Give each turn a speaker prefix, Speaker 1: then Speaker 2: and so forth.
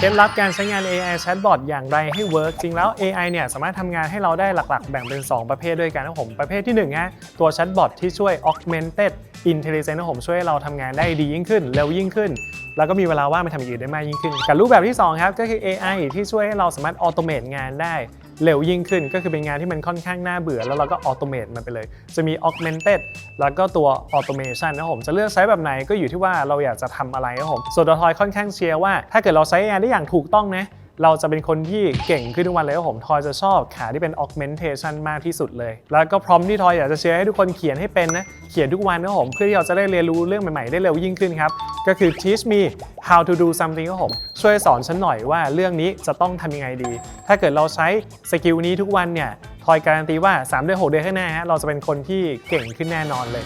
Speaker 1: เคล็ดลับการใช้งาน AI Chatbot อย่างไรให้ work จริงแล้ว AI เนี่ยสามารถทำงานให้เราได้หลักๆ แบ่งเป็น 2 ประเภทด้วยกันนะผม ประเภทที่1ฮะตัว Chatbot ที่ช่วย augmented intelligence นะผมช่วยให้เราทำงานได้ดียิ่งขึ้น เร็วยิ่งขึ้น แล้วก็มีเวลาว่างไปทำอย่างอื่นได้มากยิ่งขึ้น กับรูปแบบที่2ครับก็คือ AI ที่ช่วยให้เราสามารถ automate งานได้เร็วยิ่งขึ้น ก็คือเป็นงานที่มันค่อนข้างน่าเบื่อ แล้วเราก็ automate มันไปเลย จะมี augmented แล้วก็ตัว automation นะผมจะเลือกใช้แบบไหนก็อยู่ที่ว่าเราอยากจะทำอะไรนะผมส่วนตัวทอยค่อนข้างเชียร์ว่า ถ้าเกิดเราใช้ AI ได้อย่างถูกต้องนะเราจะเป็นคนที่เก่งขึ้นทุกวันเลยครับผมทอยจะชอบขาที่เป็น augmentation มากที่สุดเลย แล้วก็พร้อมที่ทอยอยากจะเชียร์ให้ทุกคนเขียนให้เป็นนะ เขียนทุกวันนะผมเพื่อที่เราจะได้เรียนรู้เรื่องใหม่ๆ ได้เร็วยิ่งขึ้นครับ ก็คือ teach me how to do something ก็ผมช่วยสอนฉันหน่อยว่าเรื่องนี้จะต้องทำยังไงดี ถ้าเกิดเราใช้สกิลนี้ทุกวันเนี่ยทอยการันตีว่า 3 เดือน 6 เดือนข้างหน้าฮะเราจะเป็นคนที่เก่งขึ้นแน่นอนเลย